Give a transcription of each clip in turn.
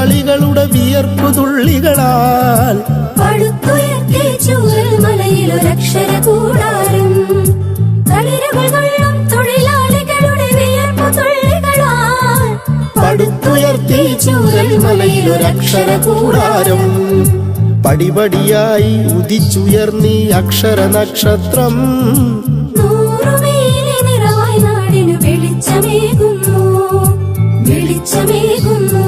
തൊഴിലാളികളുടെ വിയർപ്പു തുള്ളികളാൽ പടുത്തുയർത്തി ചൂരൽ മലയിലൊരക്ഷര കൂടാരം തളിരുകൾ കൊള്ളും തൊഴിലാളികളുടെ വിയർപ്പു തുള്ളികളാൽ പടുത്തുയർത്തി ചൂരൽ മലയിലൊരക്ഷര കൂടാരം പടിപടിയായി ഉദിച്ചുയർന്നീ അക്ഷര നക്ഷത്രം വെളിച്ചമേകുന്നു വെളിച്ചമേകുന്നു.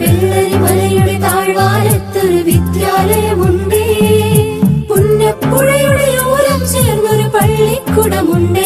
വെള്ളരി ഓരം ചേർന്നൊരു പള്ളിക്കുടമുണ്ട്.